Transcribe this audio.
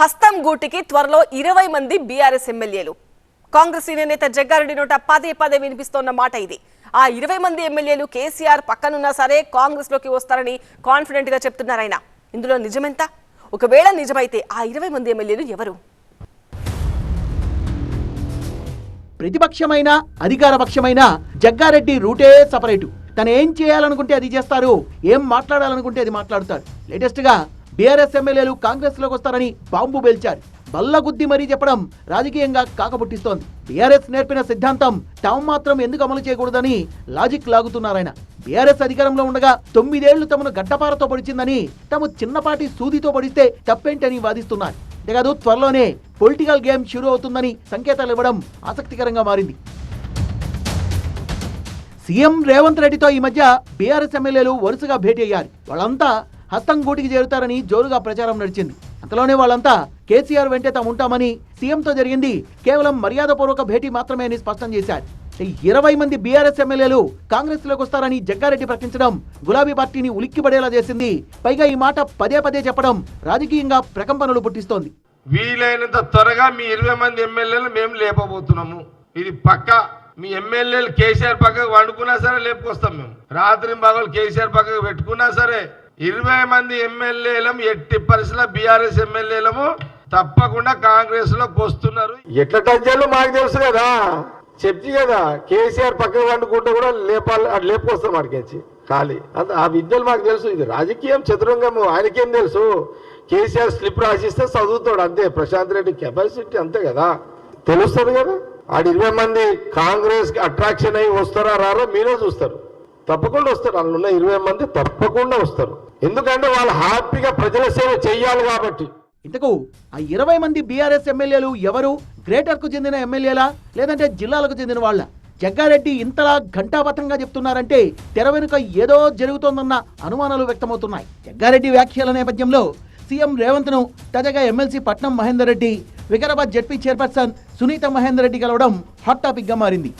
హస్తం గూటికి త్వరలో ఇరవై మంది బీఆర్ఎస్ ఎమ్మెల్యేలు. కాంగ్రెస్ సీనియర్ నేత జగ్గారెడ్డి నోట పదే పదే వినిపిస్తోన్న మాట ఇది. ఆ ఇరవై మంది ఎమ్మెల్యేలు కేసీఆర్ పక్కనున్నా సరే కాంగ్రెస్లోకి వస్తారని కాన్ఫిడెంట్గా చెప్తున్నారు ఆయన. ఇందులో నిజమెంత? ఒకవేళ నిజమైతే ఆ ఇరవై మంది ఎమ్మెల్యేలు ఎవరు? ప్రతిపక్షమైన అధికార పక్షమైన జగ్గారెడ్డి రూటే సపరేటు. తను ఏం చేయాలనుకుంటే అది చేస్తారు ఏం మాట్లాడాలనుకుంటే అది మాట్లాడతారు లేటెస్ట్గా బీఆర్ఎస్ ఎమ్మెల్యేలు కాంగ్రెస్లోకి వస్తారని బాంబు పేల్చారు. బల్లగుద్ది మరీ చెప్పడం రాజకీయంగా కాకపుట్టిస్తోంది. బీఆర్ఎస్ నేర్పిన సిద్ధాంతం తాము మాత్రం ఎందుకు అమలు చేయకూడదని లాజిక్ లాగుతున్నారాయన. బీఆర్ఎస్ అధికారంలో ఉండగా తొమ్మిదేళ్ళు తమను గడ్డపారతో పొడిచిందని తాము చిన్నపాటి సూదితో పొడిస్తే తప్పేంటని వాదిస్తున్నారు. అంతేకాదు త్వరలోనే పొలిటికల్ గేమ్ షురూ అవుతుందని సంకేతాలు ఇవ్వడం ఆసక్తికరంగా మారింది. సీఎం రేవంత్ రెడ్డితో ఈ మధ్య బీఆర్ఎస్ ఎమ్మెల్యేలు వరుసగా భేటీ అయ్యారు. వాళ్ళంతా హస్తం గూటికి చేరుతారని జోరుగా ప్రచారం నడిచింది. అంతలోనే వాళ్ళంతా కేసీఆర్ వెంటే తాము ఉంటామని సీఎంతో జరిగింది. కేవలం మర్యాదపూర్వక భేటీ మాత్రమే అని స్పష్టం చేశారు. ఇరవై మంది బీఆర్ఎస్ ఎమ్మెల్యేలు కాంగ్రెస్లోకి వస్తారని జగ్గారెడ్డి ప్రకటించడం గులాబీ పార్టీని ఉలిక్కిపడేలా చేసింది. పైగా ఈ మాట పదే పదే చెప్పడం రాజకీయంగా ప్రకంపనలు పుట్టిస్తోంది. వీలైనంత త్వరగా మీ ఇరవై మంది ఎమ్మెల్యేలు మేము లేపబోతున్నాము. ఇది పక్క. మీ ఎమ్మెల్యేలు కేసీఆర్ పక్కకు వండుకున్నా సరే లేపుకొస్తాం మేము. రాత్రి పగలు కేసీఆర్ పక్కకు పెట్టుకున్నా సరే ఇరవై మంది ఎమ్మెల్యేలము ఎట్టి పరిస్థితుల బీఆర్ఎస్ ఎమ్మెల్యేలము తప్పకుండా కాంగ్రెస్లోకి వస్తున్నారు ఎట్లా టచ్ చేయాలో మాకు తెలుసు కదా. చెప్తి కదా కేసీఆర్ పక్కన వండుకుంటే కూడా లేపాలి అటు లేపుకొస్తాం అడిగించి ఖాళీ. అంత ఆ విద్యలు మాకు తెలుసు. ఇది రాజకీయం చతురంగము ఆయనకేం తెలుసు? కేసీఆర్ స్లిప్ రాసిస్తే చదువుతాడు అంతే. ప్రశాంత్ రెడ్డి కెపాసిటీ అంతే కదా. తెలుస్తుంది కదా. ఆడు ఇరవై మంది కాంగ్రెస్ అట్రాక్షన్ అయ్యి వస్తారా రారో మీరే చూస్తారు. తప్పకుండా వస్తారు. అందులో ఉన్న ఇరవై మంది తప్పకుండా వస్తారు. ఎందుకంటే వాళ్ళు హ్యాపీగా ప్రజల సేవ చేయాలి కాబట్టి. ఇంతకు ఆ ఇరవై మంది బీఆర్ఎస్ ఎమ్మెల్యేలు ఎవరు? గ్రేటర్కు చెందిన ఎమ్మెల్యేలా? లేదంటే జిల్లాలకు చెందిన వాళ్ళ? జగ్గారెడ్డి ఇంతలా ఘంటాపథంగా చెప్తున్నారంటే తెర వెనుక ఏదో జరుగుతోందన్న అనుమానాలు వ్యక్తమవుతున్నాయి. జగ్గారెడ్డి వ్యాఖ్యల నేపథ్యంలో సీఎం రేవంత్ను తాజాగా MLC Patnam Mahender Reddy Vikarabad ZP chairperson Sunitha Mahender Reddy కలవడం హాట్ టాపిక్గా మారింది.